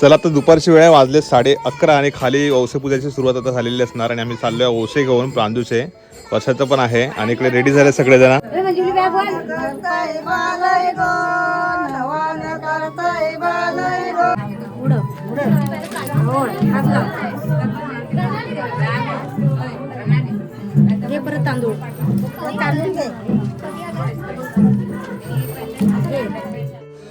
चला तर दुपारची वेळ वाजले साडे अकरा आणि खाली औसे पूजाची सुरुवात आता झालेली असणार आणि आम्ही चाललोय ओसे घेऊन प्रांजूचे वर्षाचं पण आहे आणि इकडे रेडी झाले सगळेजण. परत तांदूळ तांदूळ.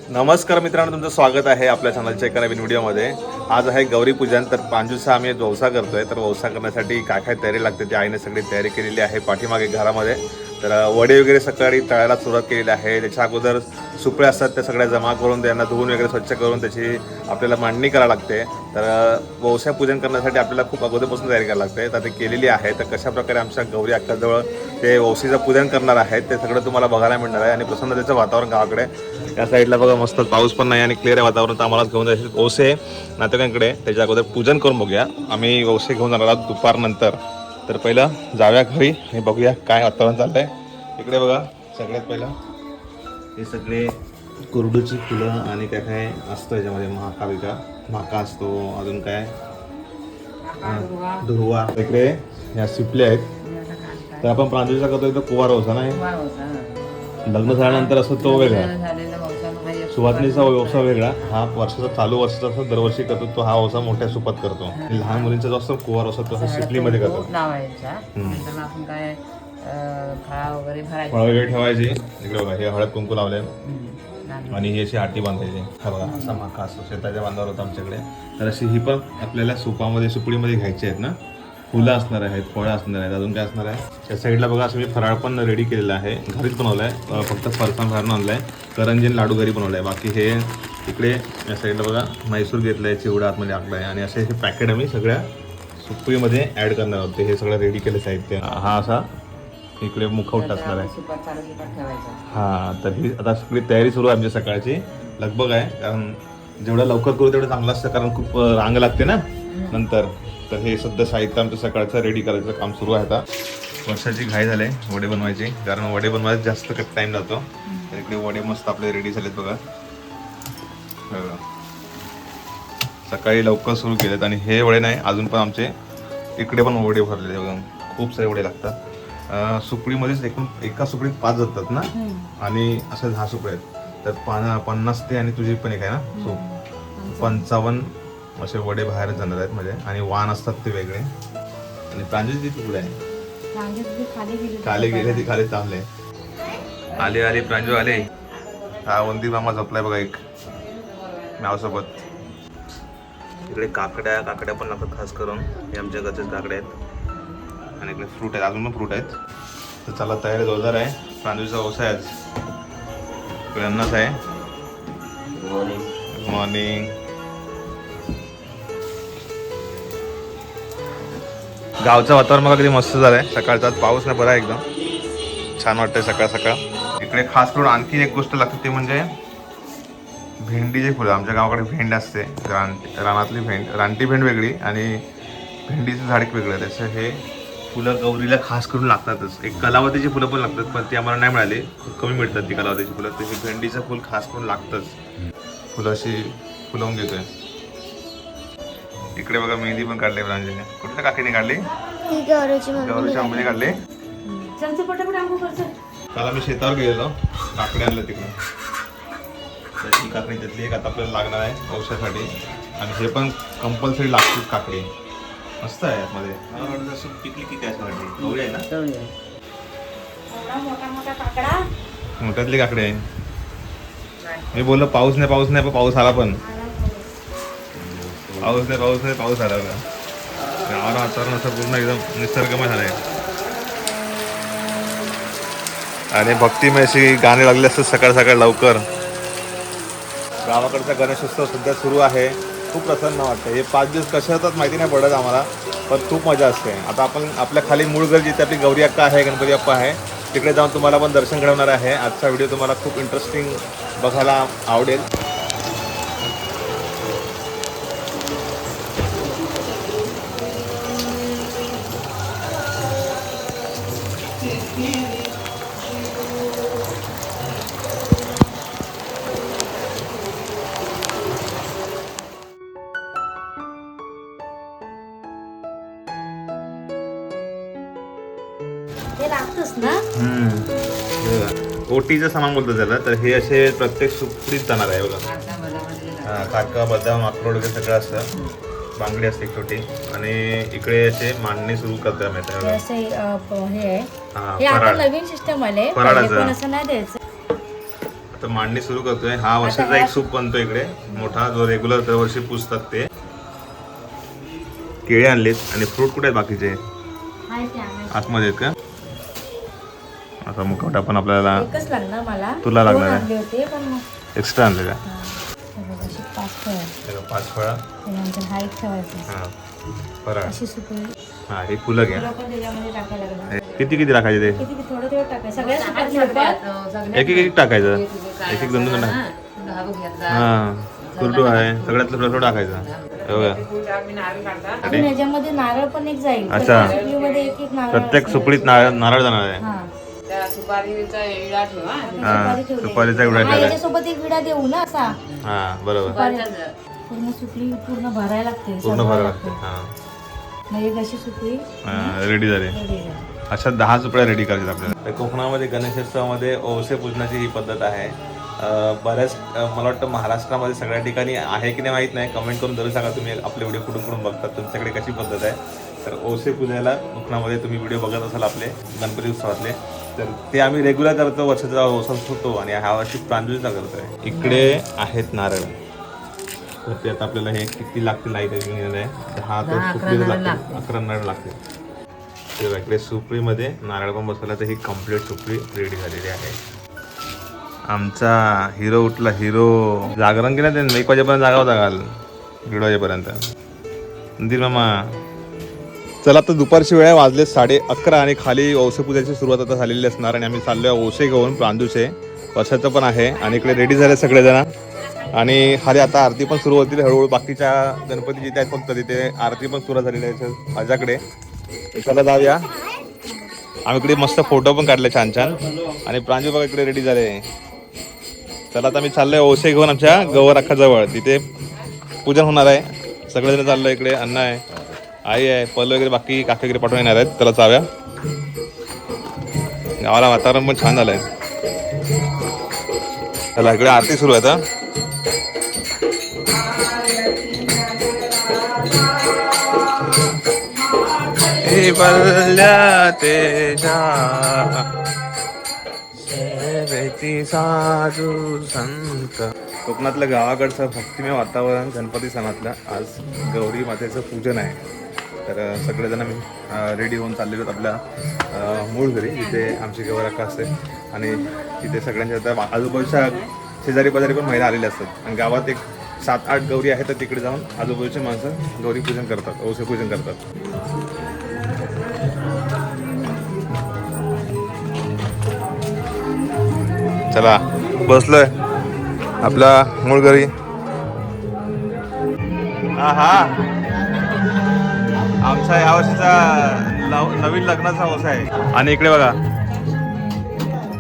नमस्कार मित्रांनो तुमचं स्वागत आहे आपल्या चॅनलच्या एका नवीन व्हिडिओमध्ये. आज आहे गौरी पूजन तर पांजूसा आम्ही वौसा करतोय. तर वौसा करण्यासाठी काय काय तयारी लागते ती आईने सगळी तयारी केलेली आहे पाठीमागे घरामध्ये. तर वडे वगैरे सकाळी तळायला सुरुवात केलेली आहे. त्याच्या अगोदर सुपळे असतात त्या सगळ्या जमा करून त्यांना धुवून वगैरे स्वच्छ करून त्याची आपल्याला मांडणी करावी लागते. तर अ, वौसा पूजन करण्यासाठी आपल्याला खूप अगोदरपासून तयारी करावी लागते. तर ते केलेली आहे. तर कशाप्रकारे आमच्या गौरी अक्काजवळ ते वौसीचं पूजन करणार आहेत ते सगळं तुम्हाला बघायला मिळणार आहे. आणि प्रसन्नतेचं वातावरण गावाकडे. या साईडला बघा मस्त पाऊस पण नाही आणि क्लिअर आहे वातावरण. तर आम्हालाच घेऊन जायचे ओसे नातेवाईकांकडे त्याच्या अगोदर पूजन करून बघूया. आम्ही ओसे घेऊन जाणार आहोत दुपारनंतर. तर पहिलं जाऊया घरी आणि बघूया काय वातावरण चाललंय. इकडे बघा सगळ्यात पहिलं. हे सगळे कुरडूची फुलं आणि काय काय असतं याच्यामध्ये महाका बिका माका असतो अजून काय? अं, दुर्वा. इकडे ह्या सिपल्या आहेत. तर आपण प्रांजूचा करतो कुवार होता नाही लग्न झाल्यानंतर असं तो वेगळा. सुवातनीचा व्यवसाय वेगळा. हा वर्षाचा चालू वर्षाचा असं दरवर्षी करतो तो हा व्यवसाय मोठ्या सुपात करतो. आणि लहान मुलींचा जो असतो कुवार असतो तो हा सिपलीमध्ये करतो लावायचा नंतर आपण काय अं, फळा वगैरे भरायचा. फळ वगैरे ठेवायची. इकडे बघा हे हळद कुंकू लावले आणि ही अशी आटी बांधायची. हा बघा असा माका असतो. शेताच्या बांधावर होता आमच्याकडे. तर अशी ही पण आपल्याला सुपामध्ये सुपडीमध्ये घ्यायची आहेत ना? फुलं असणार आहेत फळं असणार आहेत अजून काय असणार आहे? त्या साईडला बघा असं मी फराळ पण रेडी केलेला आहे. घरीच बनवलं आहे फक्त फरसाण बाहेरून आणलं आहे करंजीन लाडू घरी बनवलं आहे बाकी हे इकडे या साईडला बघा म्हैसूर घेतलं आहे चिवडा आतमध्ये टाकलं आहे आणि असे हे पॅकेट आम्ही सगळ्या सुपडीमध्ये ॲड करणार आहोत. हे सगळं रेडी केलं साहित्य. हा असा इकडे मुखवट असणार आहे. हा तर ही आता सगळी तयारी सुरू आहे आमच्या सकाळची. लगबग आहे. कारण जेवढं लवकर करू तेवढं चांगलं असतं. कारण खूप रांग लागते ना नंतर. तर हे सध्या साहित्य आमचं सकाळचं रेडी करायचं काम सुरू आहे आता. वर्षाची घाई झाली वडे बनवायची. कारण वडे बनवायला जास्त टाइम जातो. तर इकडे वडे मस्त आपले रेडी झालेत बघा. बघा. सकाळी लवकर सुरू केलेत आणि हे वडे नाही अजून पण आमचे इकडे पण वडे भरलेले बघा. खूप सारे वडे लागतात. अं, सुकळीमध्येच एकूण एका सुकळीत पाच जातात ना? आणि असं दहा सुकळे आहेत. तर पान पन्नास ते आणि तुझी पण एक आहे ना? सो पंचावन्न असे वडे बाहेर जाणार आहेत म्हणजे आणि वाण असतात ते वेगळे. आणि प्रांजली ती पुढे आहे? खाली गेले. ती खाली थांबले. आले आले. प्रांजू आले. हा वंदी मामा झोपलाय बघा एक. नावासोबत इकडे काकड्या काकड्या पण लागतात खास करून. हे आमच्या घरचेच काकड्या आहेत. आणि इकडे फ्रूट आहेत. अजून पण फ्रूट आहेत. तर चला तयारी जोरदार आहे. प्रांजूचा व्यवसाय आज. इकडे अन्नाच आहे. गुड मॉर्निंग गावचं वातावरण बघा किती मस्त झालंय. सकाळचा पाऊस नाही बरा एकदम. छान वाटतंय सकाळ सकाळ. इकडे खास करून आणखी एक गोष्ट लागते ती म्हणजे भेंडीची फुलं आमच्या गावाकडे भेंड असते. रान रानातली भेंड रानटी भेंड वेगळी आणि भेंडीचं झाड एक वेगळं त्याचं हे फुलं गौरीला खास करून लागतातच. एक कलावतीची फुलं पण लागतात पण ती आम्हाला नाही मिळाली. खूप कमी मिळतात ती कलावतीची फुलं. तर हे भेंडीचं फुल खास करून लागतंच. फुलं अशी फुलवून घेतोय. इकडे बघा मेहंदी पण काढली प्रांजलीने कुठल्या काकीने काढली? ती गौरवची गौरीच्या आंबेने काढले. काल आम्ही शेतावर गेलेलो. काकडे आणलं तिकडे. त्याची काकडी त्यातली एक आता आपल्याला लागणार आहे औषधासाठी. आणि हे पण कंपल्सरी लागतेच काकडी मस्त आहे आतमध्ये मला वाटतं असं पिकली की काय वाटली गौरी आहे ना. मोठ्यातली काकडी आहे. मी बोललो पाऊस नाही पाऊस नाही पण पाऊस आला पण. पाऊस नाही पाऊस नाही पाऊस आला होता गावाला वातावरण असं पूर्ण एकदम निसर्गमय झालंय. आणि भक्तिमय म्हणजे अशी गाणी लागले असतात सकाळ सकाळ लवकर. गावाकडचा गणेशोत्सव सध्या सुरू आहे. खूप प्रसन्न वाटतं हे पाच दिवस कसे होतात माहिती नाही पडत आम्हाला पण खूप मजा असते. आता आपण आपल्या खाली मूळ घर जिथे आपली गौरी अक्का आहे गणपती अप्पा आहे तिकडे जाऊन तुम्हाला पण दर्शन घडवणार आहे. आजचा व्हिडिओ तुम्हाला खूप इंटरेस्टिंग बघायला आवडेल. ओटीचं सामान बोलतो त्याला तर हे असे प्रत्येक सुपडीत जाणार आहे बघा. हा, काका बदाम अक्रोड वगैरे सगळं असतं. बांगडी असते छोटी. आणि इकडे असे मांडणी सुरू करता मिळतं असे अ, प- हे आहे. हा हे आता फराळ. नवीन सिस्टम आले फराळाचं. आता मांडणी सुरू करतोय. हा वर्षाचा एक सूप बनतो इकडे. मोठा जो रेग्युलर दरवर्षी पुजतात ते. केळे आणलेत. आणि फ्रूट कुठे आहेत बाकीचे. आतमध्ये आहेत का? आता मुखवटा पण आपल्याला एकच लागणार मला. तुला लागणार आहे. आणले होते पण मग एक्स्ट्रा आणलेला हा. हे पाच फळं पाच फळा. त्यानंतर हा एक ठेवायचा हा फराळ अशी सुकळी हा हे फुलं घ्या. किती किती टाकायचे ते? किती किती थोडं थोडं टाकायचं. सगळ्या सुपात सुपात एक एक एक टाकायचं. एक एक दोन दोन टाक हा कुरटू आहे. सगळ्यातलं थोडं थोडं टाकायचं. हे याच्यामध्ये नारळ पण एक जाईल. अच्छा. प्रत्येक एक नारळ नारळ नारळ जाणार आहे. हा. सुपारीचा इळा ठेवा हा. सुपारीचा हा, याच्यासोबत एक विडा देऊ ना असा. हा बरोबर. पूर्ण सुकळी पूर्ण भरायला लागते पूर्ण भरावं लागते. लागते हा. मग एक अशी सुकळी रेडी झाले. झाली. अशा दहा चुपड्या रेडी करायच्या आपल्याला. तर कोकणामध्ये गणेशोत्सवामध्ये ओवसे पूजनाची ही पद्धत आहे. अं, बऱ्याच अं, मला वाटतं महाराष्ट्रामध्ये सगळ्या ठिकाणी आहे की नाही माहीत नाही. कमेंट करून जरूर सांगा तुम्ही. आपले व्हिडिओ कुठून कुठून बघतात तुमच्याकडे कशी पद्धत आहे? तर ओवसे पूजायला कोकणामध्ये तुम्ही व्हिडिओ बघत असाल आपले गणपती उत्सवातले. तर ते आम्ही रेग्युलर करतो वर्षाचा ओसस होतो आणि ह्या वर्षी प्रांजूचा करतोय इकडे आहेत नारळ. तर ते आता आपल्याला हे किती लागतील आहे. दहा तर नारळ लागतील. अकरा नारळ लागतील. ते बघा, इकडे सुपडीमध्ये नारळ पण बसवला तर ही कंप्लीट सुपडी रेडी झालेली आहे. आमचा हिरो उठला हिरो जागरण केलं त्यांनी एक वाजेपर्यंत जागा होता काल. दीड वाजेपर्यंत. मामा चला आता दुपारची वेळ वाजले साडे अकरा आणि खाली ओसे पूजाची सुरुवात आता झालेली असणार आणि आम्ही चाललोय ओसे घेऊन प्रांदूचे. वर्षाचं पण आहे आणि इकडे रेडी झाले सगळेजण. आणि खाली आता आरती पण सुरू होतील हळूहळू बाकीच्या गणपती जिथे आहेत फक्त तिथे आरती पण सुरू झालेली आहे माझ्याकडे. चला जाऊया. आम्ही इकडे मस्त फोटो पण काढले छान छान. आणि प्रांजू बघा इकडे रेडी झाले. चला आता मी चाललोय ओसे घेऊन आमच्या गवर अख्खाजवळ. तिथे पूजन होणार आहे. सगळेजण चाललोय इकडे अन्न आहे. आई आहे पल वगैरे बाकी काका वगैरे पाठवून येणार आहेत. त्याला चाव्या गावाला वातावरण पण छान झालंय. त्याला इकडे आरती सुरू आहे आता. हे बल्ल्या तेजा. साधू संत. कोकणातलं गावाकडचं भक्तिमय वातावरण गणपती सणातलं आज गौरी मातेचं पूजन आहे. तर सगळेजण आम्ही रेडी होऊन चाललेलो आहोत आपल्या मूळ घरी जिथे आमची गौराका असते. आणि तिथे सगळ्यांच्या आता आजूबाजूच्या शेजारी पाजारी पण महिला आलेल्या असतात. आणि गावात एक सात आठ गौरी आहेत तर तिकडे जाऊन आजूबाजूचे माणसं गौरी पूजन करतात औषध पूजन करतात. चला बसलोय. आपला मूळ घरी. हा हा आमचा या वर्षीचा नव- नवीन लग्नाचा ओसा आहे. आणि इकडे बघा.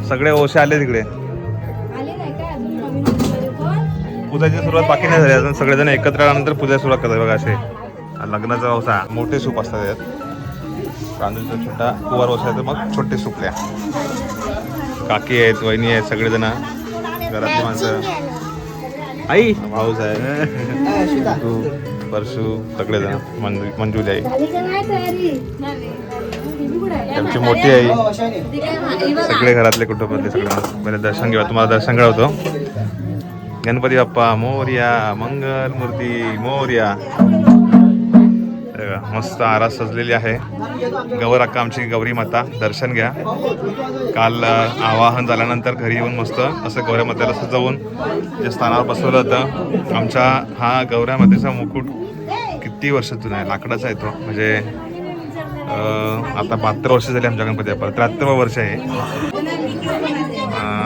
सगळे ओसे आले तिकडे आले नाही काय अजून नवीन वगैरे पण? पूजाची सुरुवात बाकी नाही झाली. अजून सगळेजण एकत्र आल्यानंतर पूजा सुरुवात करतात बघा असे. लग्नाचा ओसा मोठे सूप असतात यात. तांदूळचा छोटा कुवार ओसा आहे तर मग छोटे सुपल्या काकी आहेत वहिनी आहेत सगळेजण. घरातली माणसं. आई! भाऊच आहे. तू. परशू सगळेजण मंजू मंजुली आई. त्यांची मोठी आई. सगळे घरातले कुटुंबातले सगळे पहिले दर्शन घेऊ तुम्हाला दर्शन घडवतो गणपती बाप्पा मोर्या मंगल मूर्ती मोर्या. बघा, मस्त आरास सजलेली आहे. गौर अक्का आमची गौरी माता दर्शन घ्या. काल आवाहन झाल्यानंतर घरी येऊन मस्त असं गौऱ्या मातेला सजवून जे स्थानावर बसवलं होतं. आमच्या हा गौऱ्या मातेचा मुकुट किती वर्ष जुना आहे? लाकडाचा आहे तो. म्हणजे आता बहात्तर वर्ष झाली आमच्या गणपती बाप्पाला. त्र्याहत्तर वर्ष आहे.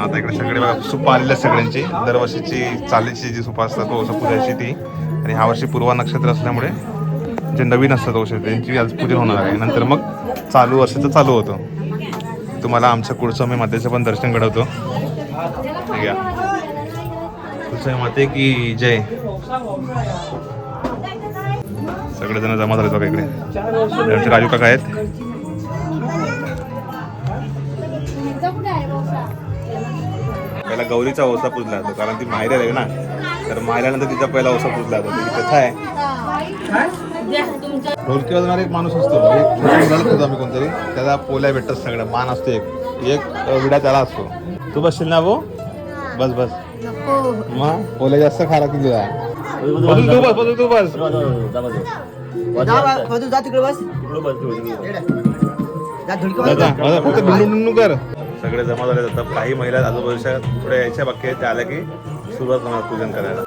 आता इकडे सगळे बघा सुपा आलेल्या सगळ्यांची. दरवर्षीची चालीची जी सुपा असतात तो पूजायची ती. आणि ह्या वर्षी पूर्वा नक्षत्र असल्यामुळे जे नवीन असतात औषध त्यांची आज पूजा होणार आहे. नंतर मग चालू वर्षाचं चालू होतं. तुम्हाला आमच्या कुळस्वामी मातेचं पण दर्शन घडवतो. कुळस्वामी माते की जय. सगळेजण जमा झाले बघा इकडे. आमचे राजू काका आहेत. पहिला गौरीचा ओसा पुजला जातो कारण ती माहिती आहे ना. तर माहिल्यानंतर तिचा पहिला ओसा पुजला जातो. तिथे कथा आहे. ढोलकी वाजवणार एक माणूस असतो. ठेवतो आम्ही कोणतरी. त्याला पोल्या भेटतात सगळं मान असतो एक. एक विडा त्याला असतो. तू बसशील ना भाऊ? बस बस. मग पोल्या जास्त खा लागतील तुला. बस तू बस. बस. तू बस फक्त कर. सगळे जमा झाले जातात. काही महिला आजूबाजूच्या थोड्या यायच्या बाकी आहेत. त्या आल्या की सुरुवात होणार पूजन करायला.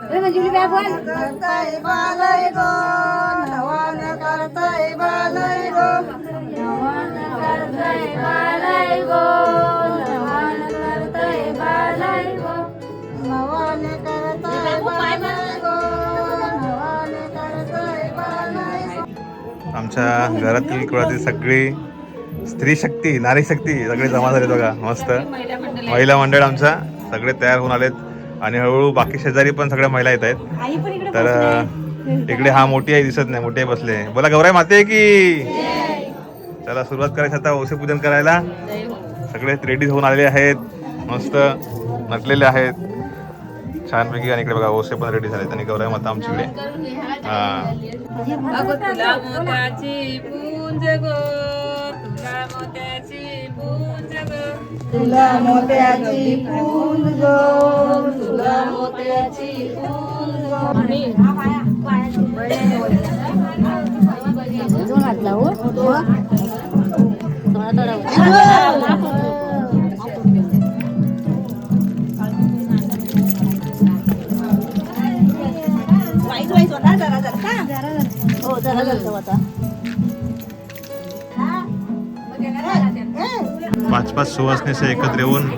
आमच्या घरातील कुळातील सगळी स्त्री शक्ती नारी शक्ती सगळे जमा झाले बघा मस्त. महिला मंडळ आमचा सगळे तयार होऊन आलेत. आणि हळूहळू बाकी शेजारी पण सगळ्या महिला येत आहेत. तर इकडे हा मोठी आई दिसत नाही मोठी आई बसले बोला गौराई माते की? चला सुरुवात करायची आता औषध पूजन करायला. सगळे रेडी होऊन आलेले आहेत. मस्त नटलेले आहेत. छानपैकी आणि इकडे बघा ओसे पण रेडी झालेत आणि गौराई माता आमच्याकडे. हा. तुला मोत्याची फूल गो तुला मोत्याची फूल गो जरा का? हो जरा जरा होता पाच पाच सुवासनीचे एकत्र येऊन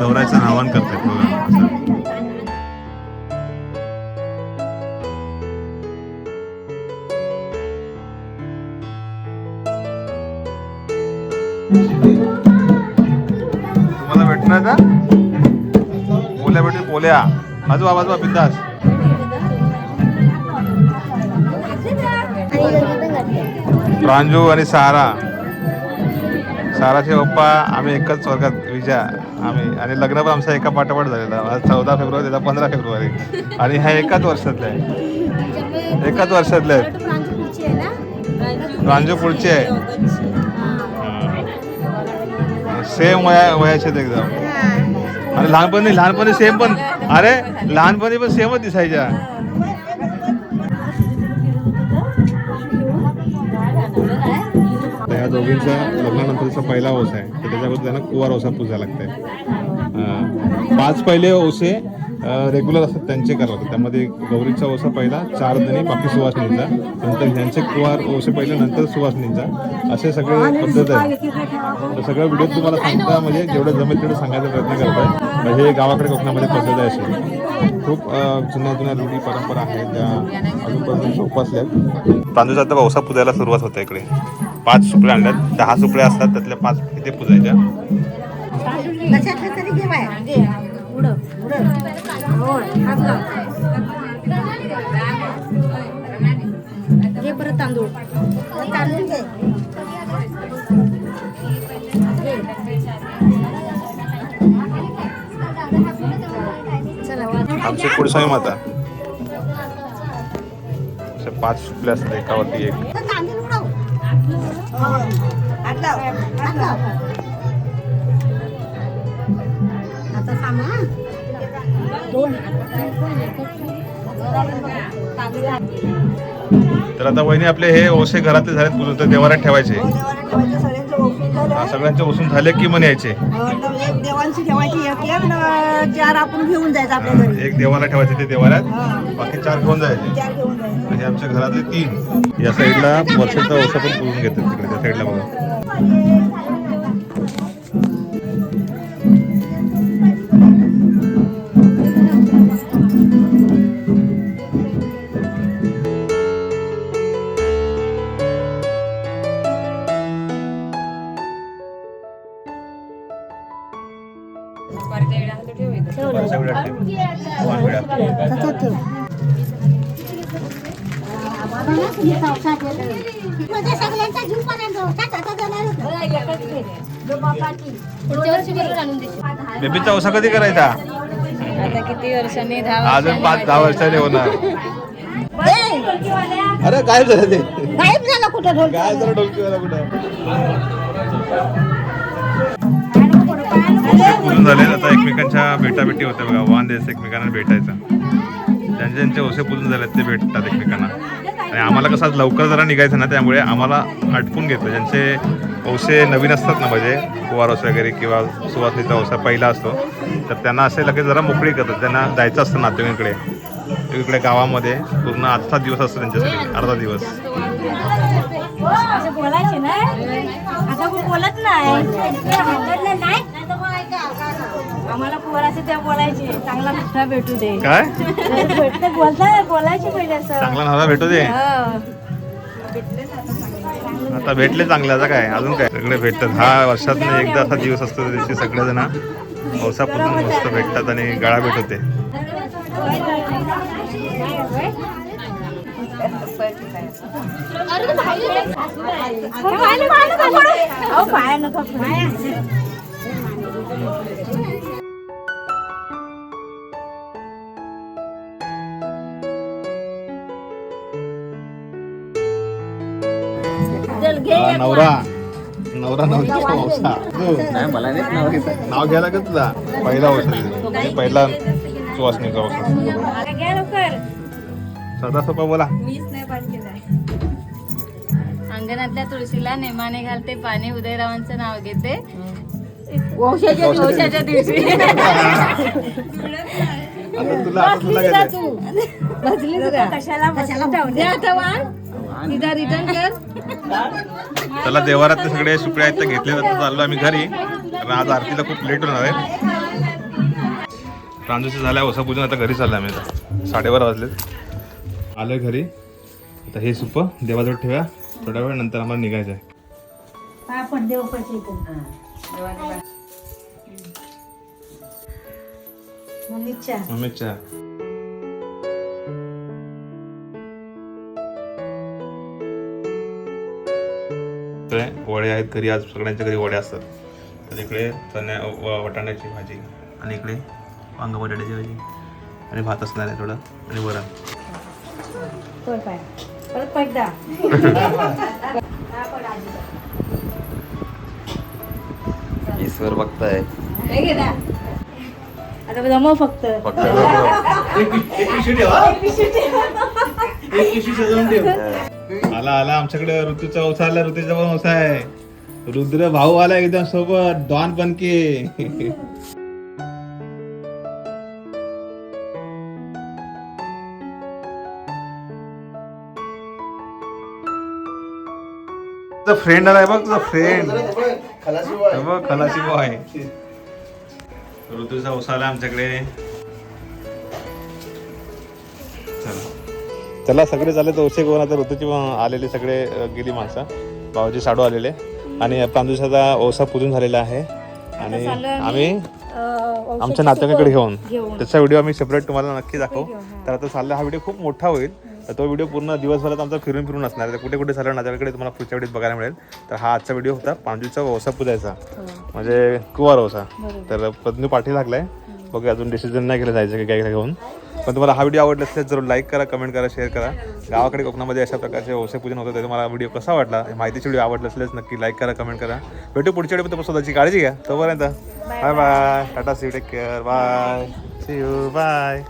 गौरायचं आवाहन करतात बघा. तुम्हाला भेटणार का? बोल्या भेटेल बोल्या. आजोबा आजोबा बिंदास. प्रांजू आणि सारा. साराचे पप्पा आम्ही एकच वर्गात विजा आम्ही आणि लग्न पण आमचा एका पाठोपाठ झालेला. चौदा फेब्रुवारी त्याचा पंधरा फेब्रुवारी. आणि ह्या एकाच वर्षातले आहे एकाच वर्षातले आहेत. रांजू पुढचे आहे. सेम वया वयाचे एकदम. आणि लहानपणी लहानपणी सेम पण अरे लहानपणी पण सेमच दिसायच्या. त्या दोघींचा लग्नानंतरचा पहिला ओस आहे. तर त्याच्याबद्दल त्यांना कुवार ओसा पूजा लागते पाच पहिले ओसे रेग्युलर असतात त्यांचे करावं लागतात त्यामध्ये गौरीचा ओसा पहिला चार जणी बाकी सुवासनींचा नंतर ह्यांचे कुवार ओसे पहिले नंतर सुवासनींचा असे सगळे पद्धत आहे तर सगळं व्हिडिओ तुम्हाला सांगता म्हणजे जेवढं जमेल तेवढं सांगायचा प्रयत्न करताय. म्हणजे हे गावाकडे कोकणामध्ये पद्धत आहे अशी. खूप जुन्या जुन्या रूढी परंपरा आहेत त्या अजूनपर्यंत जोपासल्या तांदूळचा आता पावसा पुजायला सुरुवात होते इकडे. पाच सुपड्या आणल्यात. दहा सुपड्या असतात त्यातल्या पाच किती पुजायच्या. लक्षात परत तांदूळ तांदूळ कुडसाई माता पाच सुपले असतात एकावरती एक. आता सामा दोन तर आता वहिनी आपले हे ओसे घरातले झालेत पुजून तर देवाला ठेवायचे. सगळ्यांचं हा, सगळ्यांचे ओसून झाले की मन यायचे? एक देवांची ठेवायची एक एक न चार आपण घेऊन जायचं आपल्या घरी. एक देवाला ठेवायचे ते देवाऱ्यात? बाकी चार घेऊन जायचे. आमच्या घरातले तीन. या साईडला वर्षाचा ओसा पण पुजून घेतात तिकडे त्या साईडला बघा. ओसा कधी करायचा? आता किती वर्षांनी दहा अजून पाच दहा वर्षाने होणार. अरे काय झालं ते? गायब झाला कुठं ढोल काय झालं डोलकीवाला कुठं? बोलून झाले आता एकमेकांच्या भेटाभेटी होत्या बघा वान द्यायचं एकमेकांना भेटायचं. ज्यांचे ज्यांचे ओसे पुजून झाले ते भेटतात एकमेकांना. आणि आम्हाला कसं आज लवकर जरा निघायचं ना त्यामुळे आम्हाला आटपून घेतलं. ज्यांचे ओसे नवीन असतात ना म्हणजे कुवार ओसे वगैरे किंवा सुवासनीचा ओसा पहिला असतो तर त्यांना असे लगेच जरा मोकळी करतात. त्यांना जायचं असतं नातेवाईकडे इकडे गावामध्ये पूर्ण आजचा दिवस असतो त्यांच्यासाठी अर्धा दिवस. बोलायचे ना आता बोलत नाही. त्या बोलायचे चांगला भेटू दे काय भेटते बोलता बोलायचे पहिले असं चांगला नवरा भेटू दे हो. आता भेटले चांगले आता काय अजून काय सगळे भेटतात हा वर्षात एकदा असा दिवस असतो त्या दिवशी सगळेजण पावसापासून मस्त भेटतात आणि गळा भेट होते. अहो, पाया नका पडू. नवरा. नवरा नाव घ्यायला का तुझा पहिला वंसा पहिला सुवासनीचा वंसा सदा सोपा बोला. अंगणातल्या तुळशीला नेमाने घालते पाणी उदयरावांचं नाव घेते. वंशाच्या वंशाच्या दिवशी. आता तुला आता तुला काय ते? कशाला कशाला रिटर्न कर. चला देवारातले सगळे सुपडे आहेत ते घेतले जातात चाललो आम्ही घरी. कारण आज आरतीला खूप लेट होणार आहे. प्रांजूचे झाल्या वसा पूजन आता घरी चाललं आम्ही आता. साडेबारा वाजलेत. आलोय घरी. आता हे सुप देवाजवळ ठेवा थोड्या वेळ नंतर आम्हाला निघायचं आहे. देव. मम्मीच्या. मम्मीच्या. इकडे वडे आहेत घरी आज सगळ्यांच्या घरी वडे असतात. तर इकडे चण्या वाटाण्याची भाजी आणि इकडे वांग बटाट्याची भाजी आणि भात असणार आहे थोडं आणि वरण. ईश्वर बघताय. हे घे ना. आता जमव फक्त. फक्त आला आला आमच्याकडे ऋतूचा वसा आला ऋतूचा पण वसा आहे. रुद्र भाऊ आला एकदम सोबत डॉन बनके फ्रेंड आलाय बघ तुझा फ्रेंड बघ खलासी बॉय ऋतूचा वसा आला आमच्याकडे. चला चला सगळे झाले दोषे कोण? आता ऋतूची आलेले सगळे गेली माणसं. भाऊजी साडू आलेले. आणि तांदूळाचा ओसा पूजून झालेला आहे. आणि आम्ही आमच्या नातेवाईकडे घेऊन. त्याचा व्हिडिओ आम्ही सेपरेट तुम्हाला नक्की दाखवू. तर आता चालला हा व्हिडिओ खूप मोठा होईल. तर तो व्हिडिओ पूर्ण दिवसभरात आमचा फिरून फिरून असणार आहे. तर कुठे कुठे चालला नातेवाईकडे तुम्हाला पुढच्या व्हिडिओत बघायला मिळेल. तर हा आजचा व्हिडिओ होता. पांडूचा ओसा पूजायचा. म्हणजे कुवार ओसा. तर पत्नी पाठी लागलाय. बघूया अजून डिसिजन नाही केलं जायचं की काय घेऊन पण तुम्हाला हा व्हिडिओ आवडला असेल जरूर लाईक करा कमेंट करा शेअर करा. गावाकडे कोकणामध्ये अशा प्रकारचे ओसे पूजन होतं ते तुम्हाला व्हिडिओ कसा वाटला? माहितीचे व्हिडिओ आवडला असेलच नक्की लाईक करा कमेंट करा. भेटू पुढच्या व्हिडिओ स्वतःची काळजी घ्या. तोपर्यंत bye bye tata see take care bye see you bye